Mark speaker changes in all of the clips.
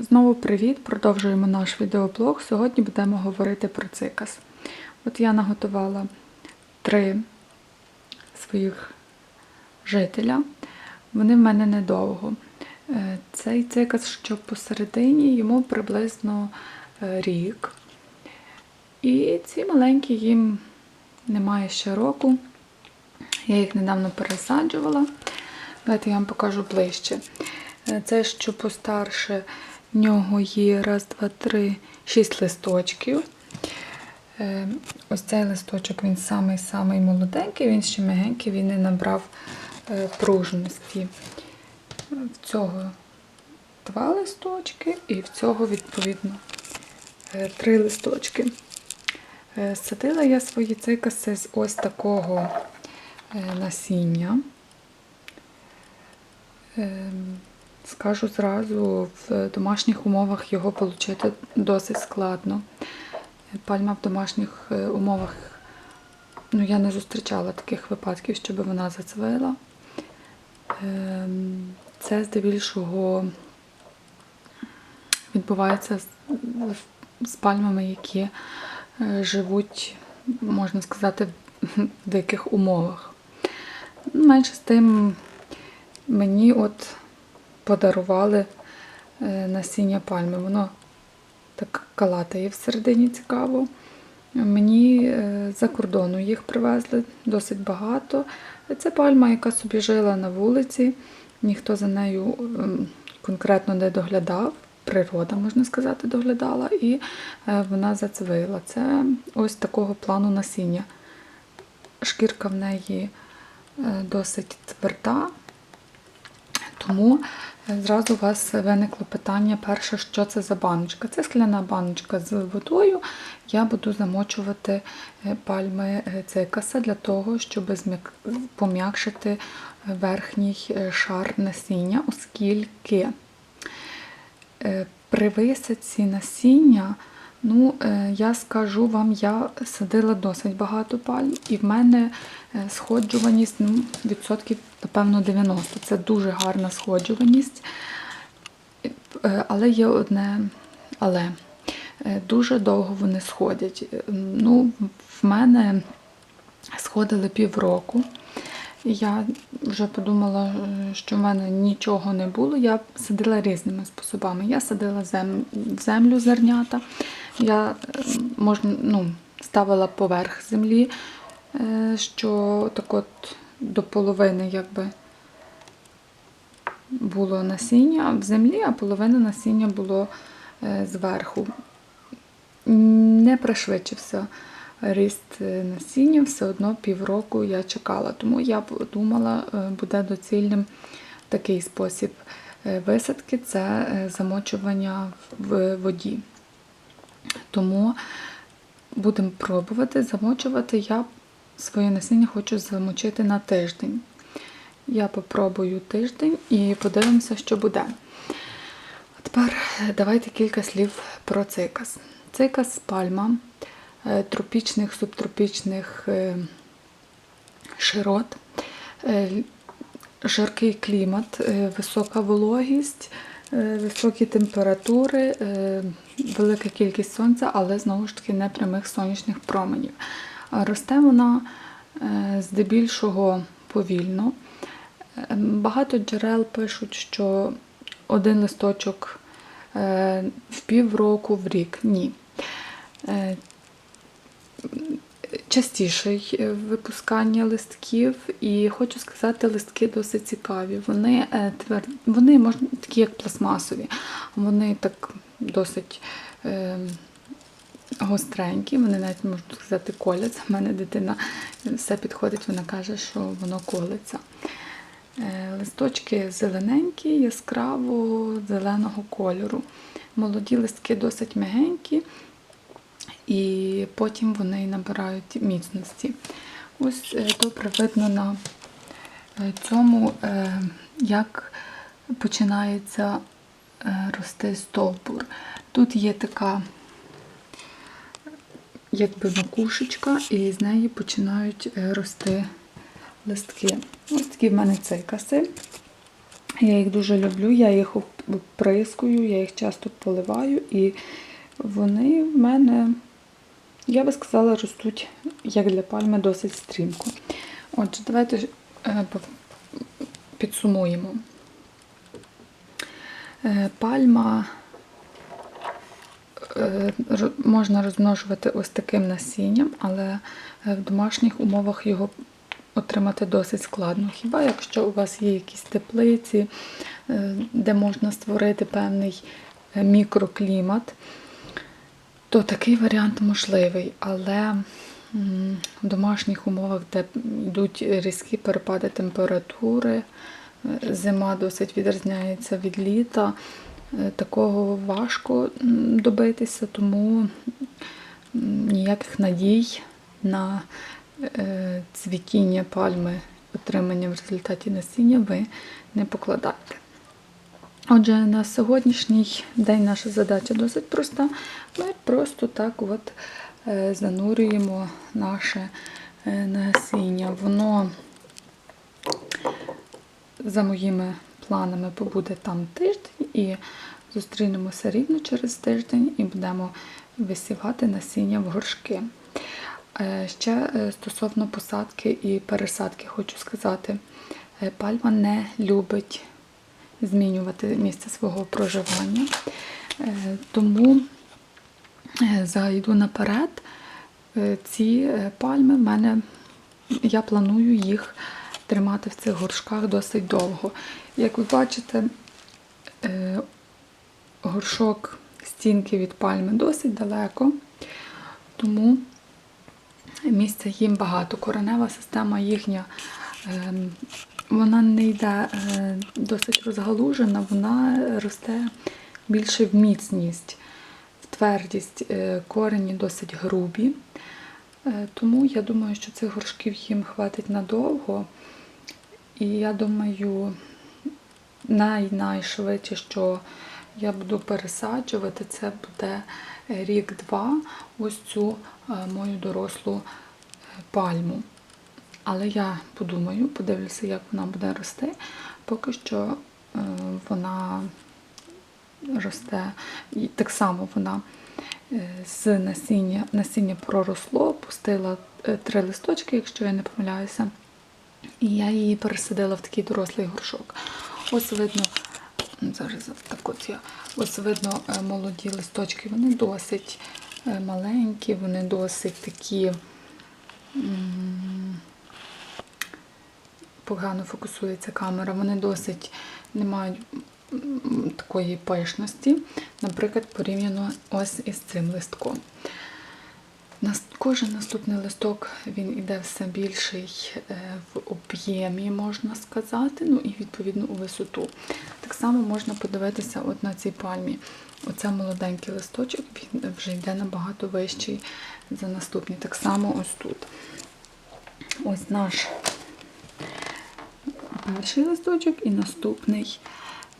Speaker 1: Знову привіт! Продовжуємо наш відеоблог. Сьогодні будемо говорити про цикас. От я наготувала три своїх жителя. Вони в мене недовго. Е, Цей цикас, що посередині, йому приблизно е, рік. І ці маленькі їм немає ще року. Я їх недавно пересаджувала. Давайте я вам покажу ближче. Е, Це, що постарше, в нього є раз, два, три, шість листочків. Е, Ось цей листочок він самий-самий молоденький, він ще мягенький, він не набрав е, пружності. В цього два листочки і в цього, відповідно, е, три листочки. Садила я свої цикаси з ось такого насіння. Скажу зразу, в домашніх умовах його отримати досить складно. Пальма в домашніх е, умовах, ну, я не зустрічала таких випадків, щоб вона зацвила. Ем, Це здебільшого відбувається з, з пальмами, які е, живуть, можна сказати, в диких умовах. Менше з тим, мені от подарували е, насіння пальми. Воно так калатає всередині цікаво. Мені е, за кордону їх привезли досить багато. Це пальма, яка собі жила на вулиці, ніхто за нею ем, конкретно не доглядав. Природа, можна сказати, доглядала, і е, вона зацвила. Це ось такого плану насіння. Шкірка в неї досить тверда, тому е, зразу у вас виникло питання перше, що це за баночка. Це скляна баночка з водою. Я буду замочувати е, пальми е, цикаса для того, щоб пом'якшити верхній шар насіння, оскільки при висадці насіння, ну, е, я скажу вам, я садила досить багато пальм, і в мене е, сходжуваність ну, відсотків, напевно, 90. Це дуже гарна сходжуваність. Е, Але є одне але. Дуже довго вони сходять. Ну, в мене сходили півроку. Я вже подумала, е, що в мене нічого не було. Я садила різними способами. Я садила землю зернята, я можна, ну, ставила поверх землі, е, що так от до половини якби було насіння в землі, а половина насіння було е, зверху. Не пришвидшився ріст е, насіння, все одно півроку я чекала. Тому я подумала, е, буде доцільним такий спосіб е, висадки це замочування в воді. Тому будемо пробувати замочувати. Я своє насіння хочу замочити на тиждень. Я попробую тиждень і подивимося, що буде. Тепер давайте кілька слів про цикас. Цикас пальма тропічних, субтропічних е, широт, е, жаркий клімат, е, висока вологість, е, високі температури, е, велика кількість сонця, але знову ж таки не прямих сонячних променів. Росте вона е, здебільшого повільно. Е, Багато джерел пишуть, що один листочок е, в півроку в рік. Ні. Е, Частіший е, випускання листків, і хочу сказати, листки досить цікаві. Вони е, твер... вони можна такі, як пластмасові, вони так досить е, гостренькі, вони навіть можна сказати коляться. У мене дитина все підходить, вона каже, що воно колиться. Е, Листочки зелененькі, яскраво зеленого кольору. Молоді листки досить м'ягенькі, і потім вони набирають міцності. Ось е, добре видно на е, цьому, е, як починається рости стовбур. Тут є така якби макушечка, і з неї починають рости листки. Ось такі в мене цикаси. Я їх дуже люблю, я їх оп- прискую, я їх часто поливаю, і вони в мене, я би сказала, ростуть як для пальми досить стрімко. Отже, давайте е, підсумуємо. Е, Пальма е, можна розмножувати ось таким насінням, але в домашніх умовах його отримати досить складно. Хіба якщо у вас є якісь теплиці, де можна створити певний мікроклімат, то такий варіант можливий, але в домашніх умовах, де йдуть різкі перепади температури, е, зима досить відрізняється від літа, е, такого важко добитися, тому ніяких надій на е, цвітіння пальми, отримання в результаті насіння ви не покладайте. Отже, на сьогоднішній день наша задача досить проста. Ми просто так от е, занурюємо наше е, насіння. Воно за моїми планами побуде там тиждень і зустрінемося рівно через тиждень і будемо висівати насіння в горшки. Е, Ще стосовно посадки і пересадки хочу сказати, пальма не любить змінювати місце свого проживання. Е, Тому е, зайду наперед. Е, Ці пальми в мене, я планую їх тримати в цих горшках досить довго. Як ви бачите, горшок стінки від пальми досить далеко, тому місця їм багато. Коренева система їхня ем, вона не йде е, досить розгалужена, вона росте більше в міцність, в твердість. Е, Корені досить грубі. Е, Тому я думаю, що цих горшків їм хватить надовго. І я думаю, най-найшвидше, що я буду пересаджувати, це буде рік-два ось цю мою дорослу пальму. Але я подумаю, подивлюся, як вона буде рости. Поки що е, вона росте, і так само вона е, з насіння, насіння проросло, пустила е, три листочки, якщо я не помиляюся. І я її пересадила в такий дорослий горшок. Ось видно, зараз так от я, ось видно молоді листочки, вони досить маленькі, вони досить такі. Погано фокусується камера, вони досить не мають такої пишності, наприклад, порівняно ось із цим листком. Кожен наступний листок він іде все більший е, в об'ємі, можна сказати, ну і відповідно у висоту. Так само можна подивитися от на цій пальмі. Оце молоденький листочок, він вже йде набагато вищий за наступні. Так само ось тут. Ось наш перший листочок і наступний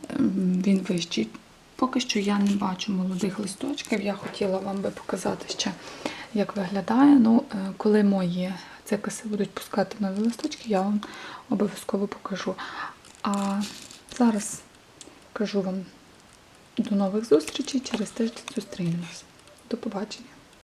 Speaker 1: ем, він вищий. Поки що я не бачу молодих листочків. Я хотіла вам би показати ще, як виглядає. Ну, е, коли мої цикаси будуть пускати нові листочки, я вам обов'язково покажу. А зараз кажу вам до нових зустрічей. Через тиждень зустрінемось. До побачення.